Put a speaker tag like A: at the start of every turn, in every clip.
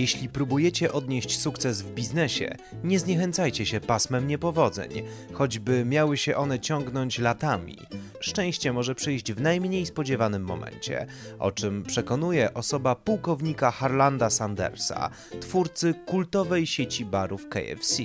A: Jeśli próbujecie odnieść sukces w biznesie, nie zniechęcajcie się pasmem niepowodzeń, choćby miały się one ciągnąć latami. Szczęście może przyjść w najmniej spodziewanym momencie, o czym przekonuje osoba pułkownika Harlanda Sandersa, twórcy kultowej sieci barów KFC,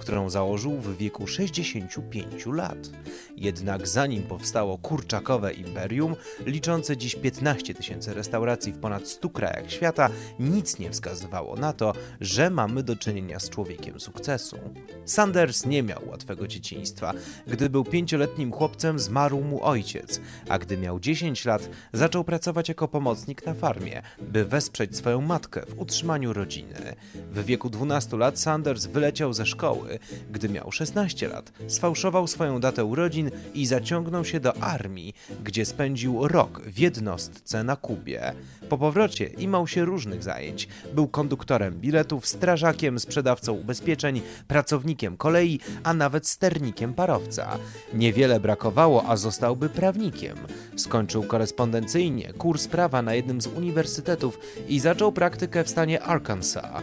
A: którą założył w wieku 65 lat. Jednak zanim powstało kurczakowe imperium, liczące dziś 15 tysięcy restauracji w ponad 100 krajach świata, nic nie wskazywało na to, że mamy do czynienia z człowiekiem sukcesu. Sanders nie miał łatwego dzieciństwa. Gdy był pięcioletnim chłopcem, zmarł mu ojciec, a gdy miał 10 lat, zaczął pracować jako pomocnik na farmie, by wesprzeć swoją matkę w utrzymaniu rodziny. W wieku 12 lat Sanders wyleciał ze szkoły. Gdy miał 16 lat, sfałszował swoją datę urodzin i zaciągnął się do armii, gdzie spędził rok w jednostce na Kubie. Po powrocie imał się różnych zajęć. Był konduktorem biletów, strażakiem, sprzedawcą ubezpieczeń, pracownikiem kolei, a nawet sternikiem parowca. Niewiele brakowało, a zostałby prawnikiem. Skończył korespondencyjnie kurs prawa na jednym z uniwersytetów i zaczął praktykę w stanie Arkansas.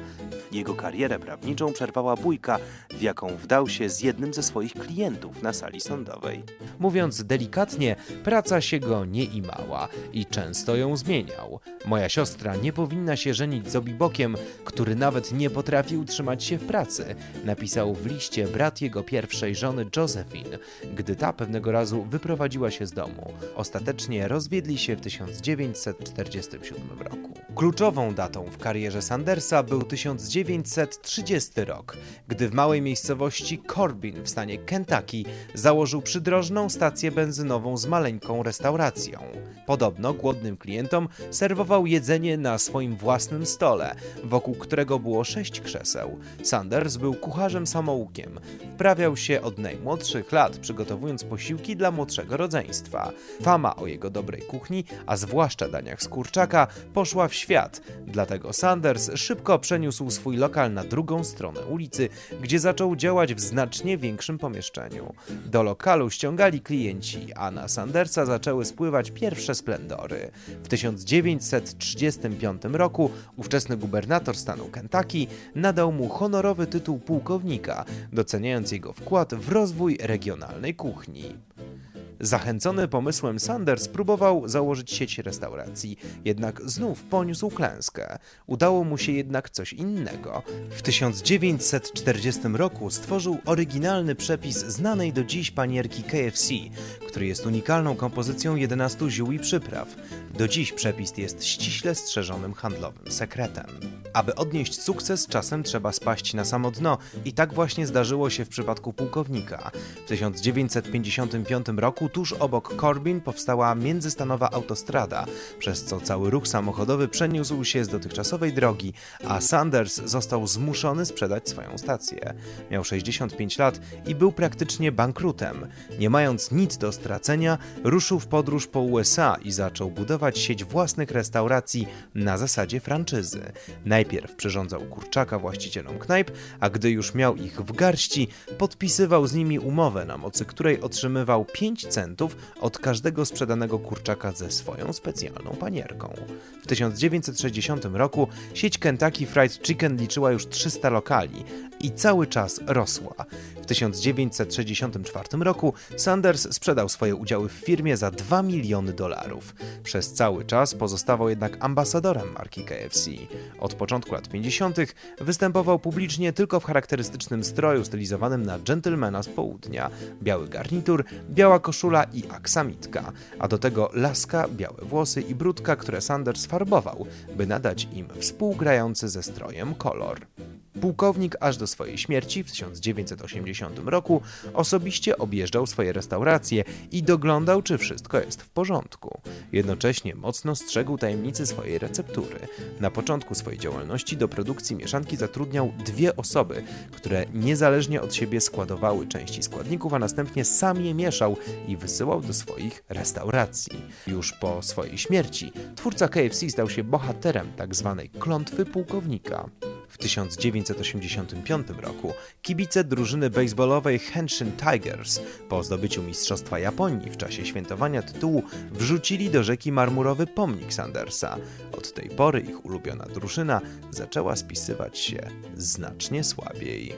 A: Jego karierę prawniczą przerwała bójka, w jaką wdał się z jednym ze swoich klientów na sali sądowej. Mówiąc delikatnie, praca się go nie imała i często ją zmieniał. Moja siostra nie powinna się żenić z obibokiem, który nawet nie potrafi utrzymać się w pracy, napisał w liście brat jego pierwszej żony Josephine, gdy ta pewnego razu wyprowadziła się z domu. Ostatecznie rozwiedli się w 1947 roku. Kluczową datą w karierze Sandersa był 1930 rok, gdy w małej miejscowości Corbin w stanie Kentucky założył przydrożną stację benzynową z maleńką restauracją. Podobno głodnym klientom serwował jedzenie na swoim własnym stole, wokół którego było sześć krzeseł. Sanders był kucharzem samoukiem. Wprawiał się od najmłodszych lat, przygotowując posiłki dla młodszego rodzeństwa. Fama o jego dobrej kuchni, a zwłaszcza daniach z kurczaka, poszła w świat. Dlatego Sanders szybko przeniósł swój lokal na drugą stronę ulicy, gdzie zaczął działać w znacznie większym pomieszczeniu. Do lokalu ściągali klienci, a na Sandersa zaczęły spływać pierwsze splendory. W 1935 roku ówczesny gubernator stanu Kentucky nadał mu honorowy tytuł pułkownika, doceniając jego wkład w rozwój regionalnej kuchni. Zachęcony pomysłem Sanders próbował założyć sieć restauracji, jednak znów poniósł klęskę. Udało mu się jednak coś innego. W 1940 roku stworzył oryginalny przepis znanej do dziś panierki KFC, który jest unikalną kompozycją 11 ziół i przypraw. Do dziś przepis jest ściśle strzeżonym handlowym sekretem. Aby odnieść sukces, czasem trzeba spaść na samo dno i tak właśnie zdarzyło się w przypadku pułkownika. W 1955 roku tuż obok Corbin powstała międzystanowa autostrada, przez co cały ruch samochodowy przeniósł się z dotychczasowej drogi, a Sanders został zmuszony sprzedać swoją stację. Miał 65 lat i był praktycznie bankrutem. Nie mając nic do stracenia, ruszył w podróż po USA i zaczął budować sieć własnych restauracji na zasadzie franczyzy. Najpierw przyrządzał kurczaka właścicielom knajp, a gdy już miał ich w garści, podpisywał z nimi umowę, na mocy której otrzymywał 5 centów od każdego sprzedanego kurczaka ze swoją specjalną panierką. W 1960 roku sieć Kentucky Fried Chicken liczyła już 300 lokali i cały czas rosła. W 1964 roku Sanders sprzedał swoje udziały w firmie za 2 miliony dolarów. Przez cały czas pozostawał jednak ambasadorem marki KFC. Od początku lat 50. występował publicznie tylko w charakterystycznym stroju stylizowanym na dżentelmena z południa. Biały garnitur, biała koszula i aksamitka, a do tego laska, białe włosy i brudka, które Sanders farbował, by nadać im współgrający ze strojem kolor. Pułkownik aż do swojej śmierci w 1980 roku osobiście objeżdżał swoje restauracje i doglądał, czy wszystko jest w porządku. Jednocześnie mocno strzegł tajemnicy swojej receptury. Na początku swojej działalności do produkcji mieszanki zatrudniał dwie osoby, które niezależnie od siebie składowały części składników, a następnie sam je mieszał i wysyłał do swoich restauracji. Już po swojej śmierci twórca KFC stał się bohaterem tzw. klątwy pułkownika. W 1985 roku kibice drużyny baseballowej Henshin Tigers po zdobyciu Mistrzostwa Japonii w czasie świętowania tytułu wrzucili do rzeki marmurowy pomnik Sandersa. Od tej pory ich ulubiona drużyna zaczęła spisywać się znacznie słabiej.